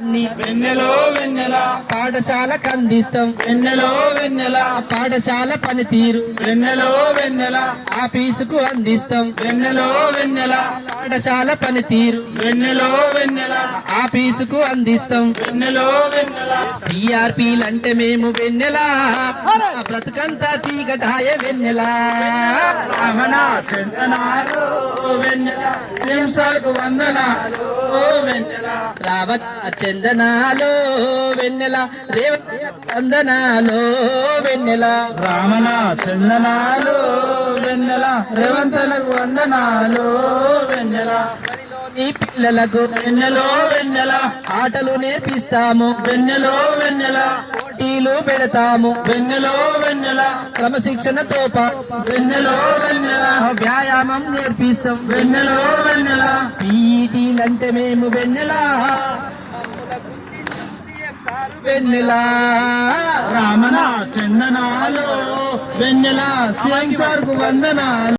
అన్ని వెన్నెలో వెన్నెల పాఠశాలకు అందిస్తాం వెన్నెలో వెన్నెల పాఠశాల పనితీరు. వెన్నెలో వెన్నెల ఆఫీసుకు అందిస్తాం. వెన్నెలో వెన్నెల పాఠశాల పనితీరు. వెన్నెలో వెన్నెల ఆఫీసుకు అందిస్తాం. వెన్నెలో వెన్నెల సిఆర్పీలంటే మేము వెన్నెలా. బ్రతుకంతా చీకటాయ వెన్నెలా. రమణ వెన్నెల. సింసాకు వందనాలు. ఓ వెన్నెల. రావత చందనాలో వెన్నెల. రేవత వందనాలో వెన్నెల. రామణ చందనాలు వెన్నెల. రేవంతలకు వందనాలు ఈ పిల్లలకు వెన్నెలో వెన్నెల ఆటలు నేర్పిస్తాము. వెన్నెలో వెన్నెల పోటీలు పెడతాము. వెన్నెలో వెన్నెల క్రమశిక్షణతో వెన్నెలో వెన్నెల వ్యాయామం నేర్పిస్తాం. వెన్నెలో వెన్నెల పీటీలంటే మేము వెన్నెలా. వెన్నెలా. రామణ చందనాలు వెన్నెల సీఎం సార్కు వందనాలు.